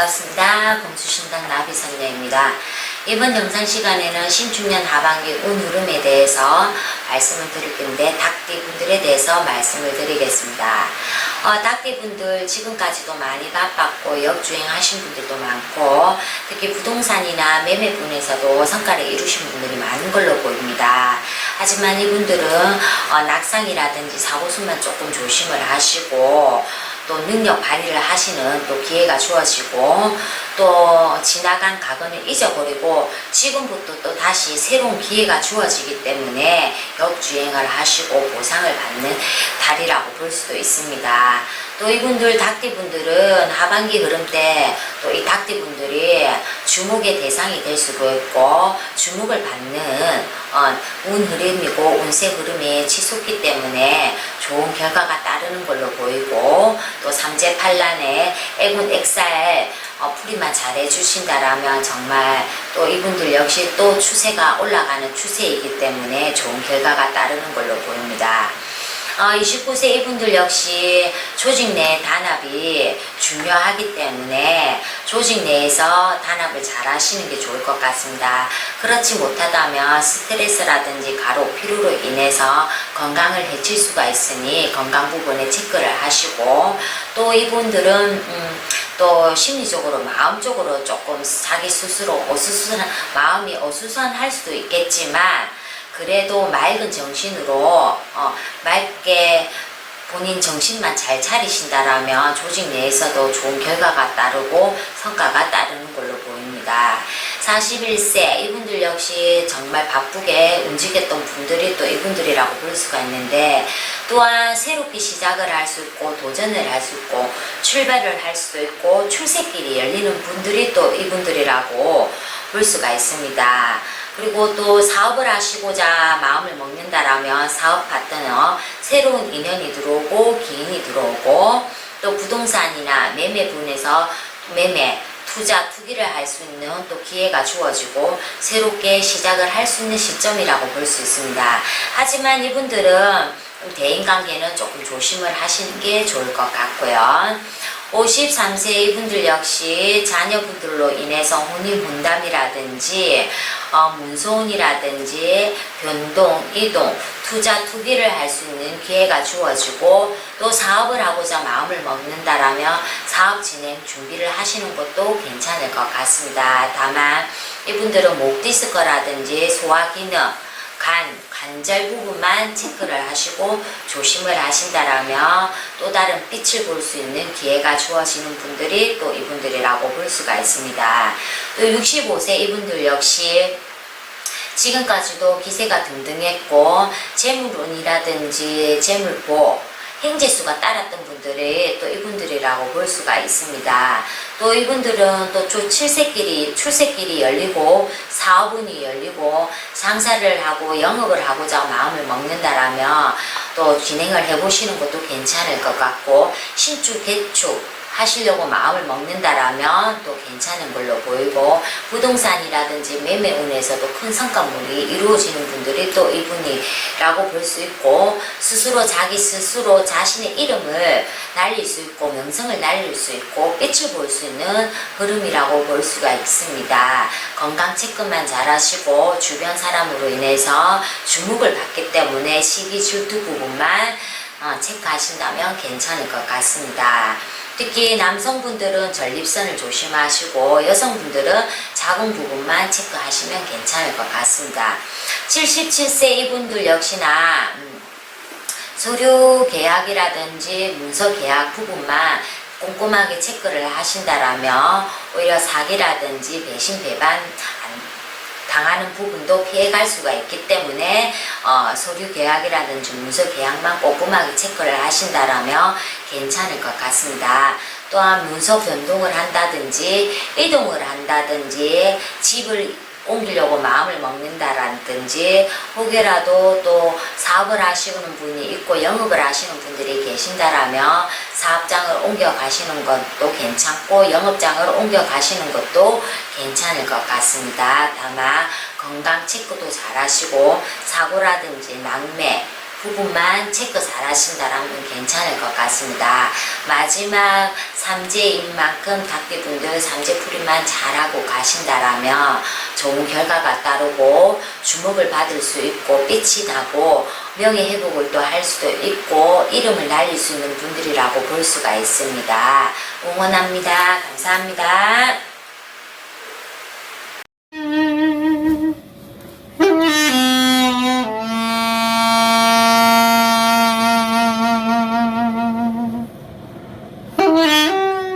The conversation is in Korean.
반갑습니다. 공수신당 나비선녀입니다. 이번 영상 시간에는 신축년 하반기 운 흐름에 대해서 말씀을 드릴 건데 닭띠분들에 대해서 말씀을 드리겠습니다. 어, 닭띠분들 지금까지도 많이 바빴고 역주행하신 분들도 많고 특히 부동산이나 매매분에서도 성과를 이루신 분들이 많은 걸로 보입니다. 하지만 이분들은 어, 낙상이라든지 사고수만 조금 조심을 하시고 또 능력 발휘를 하시는 또 기회가 주어지고 또 지나간 과거는 잊어버리고 지금부터 또 다시 새로운 기회가 주어지기 때문에 역주행을 하시고 보상을 받는 달이라고 볼 수도 있습니다. 또 이분들 닭띠분들은 하반기 흐름 때 또 이 닭띠분들이 주목의 대상이 될 수도 있고 주목을 받는 어, 운 흐름이고 운세 흐름이 치솟기 때문에 좋은 결과가 따르는 걸로 보이고 또 삼재팔란에 애군 액살 어, 풀이만 잘 해주신다라면 정말 또 이분들 역시 또 추세가 올라가는 추세이기 때문에 좋은 결과가 따르는 걸로 보입니다. 어, 29세 이분들 역시 조직 내 단합이 중요하기 때문에 조직 내에서 단합을 잘 하시는 게 좋을 것 같습니다. 그렇지 못하다면 스트레스라든지 가로 피로로 인해서 건강을 해칠 수가 있으니 건강 부분에 체크를 하시고 또 이분들은 음, 또 심리적으로 마음적으로 조금 자기 스스로 어수선한 마음이 어수선할 수도 있겠지만 그래도 맑은 정신으로 어, 맑게 본인 정신만 잘 차리신다라면 조직 내에서도 좋은 결과가 따르고 성과가 따르는 걸로 보입니다. 41세 이분들 역시 정말 바쁘게 움직였던 분들이 또 이분들이라고 볼 수가 있는데 또한 새롭게 시작을 할 수 있고 도전을 할 수 있고 출발을 할 수도 있고 출세길이 열리는 분들이 또 이분들이라고 볼 수가 있습니다. 그리고 또 사업을 하시고자 마음을 먹는다라면 사업 파트너 새로운 인연이 들어오고 기인이 들어오고 또 부동산이나 매매분에서 매매 투자 투기를 할 수 있는 또 기회가 주어지고 새롭게 시작을 할 수 있는 시점이라고 볼 수 있습니다. 하지만 이분들은 대인 관계는 조금 조심을 하시는 게 좋을 것 같고요. 53세 이분들 역시 자녀분들로 인해서 혼인 분담이라든지 어, 문소혼이라든지 변동, 이동, 투자, 투기를 할 수 있는 기회가 주어지고 또 사업을 하고자 마음을 먹는다라면 사업 진행 준비를 하시는 것도 괜찮을 것 같습니다. 다만 이분들은 목 디스크라든지 소화 기능, 간, 관절 부분만 체크를 하시고 조심을 하신다라면 또 다른 빛을 볼 수 있는 기회가 주어지는 분들이 또 이분들이라고 볼 수가 있습니다. 또 65세 이분들 역시 지금까지도 기세가 등등했고 재물운이라든지 재물보 행재수가 따랐던 분들이 또 이분들이라고 볼 수가 있습니다. 또 이분들은 또 조- 출세길이, 출세길이 열리고 사업운이 열리고 장사를 하고 영업을 하고자 마음을 먹는다라면 또 진행을 해보시는 것도 괜찮을 것 같고 신축, 개축, 하시려고 마음을 먹는다라면 또 괜찮은 걸로 보이고 부동산이라든지 매매운에서도 큰 성과물이 이루어지는 분들이 또 이분이라고 볼 수 있고 스스로 자기 스스로 자신의 이름을 날릴 수 있고 명성을 날릴 수 있고 빛을 볼 수 있는 흐름이라고 볼 수가 있습니다. 건강 체크만 잘 하시고 주변 사람으로 인해서 주목을 받기 때문에 시기 질투 부분만 어, 체크하신다면 괜찮을 것 같습니다. 특히 남성분들은 전립선을 조심하시고 여성분들은 작은 부분만 체크하시면 괜찮을 것 같습니다. 77세 이분들 역시나 음, 서류 계약이라든지 문서 계약 부분만 꼼꼼하게 체크를 하신다라면 오히려 사기라든지 배신 배반 안 당하는 부분도 피해갈 수가 있기 때문에 어, 서류 계약이라든지 문서 계약만 꼼꼼하게 체크를 하신다라면 괜찮을 것 같습니다. 또한 문서 변동을 한다든지 이동을 한다든지 집을 옮기려고 마음을 먹는다라든지 혹여라도 또 사업을 하시는 분이 있고 영업을 하시는 분들이 계신다라면 사업장을 옮겨 가시는 것도 괜찮고 영업장을 옮겨 가시는 것도 괜찮을 것 같습니다. 다만 건강 체크도 잘 하시고 사고라든지 낙매 부분만 체크 잘 하신다라면 괜찮을 것 같습니다. 마지막 삼재인 만큼 닭띠분들 삼재풀이만 잘하고 가신다라면 좋은 결과가 따르고 주목을 받을 수 있고 빛이 나고 명예회복을 또 할 수도 있고 이름을 날릴 수 있는 분들이라고 볼 수가 있습니다. 응원합니다. 감사합니다.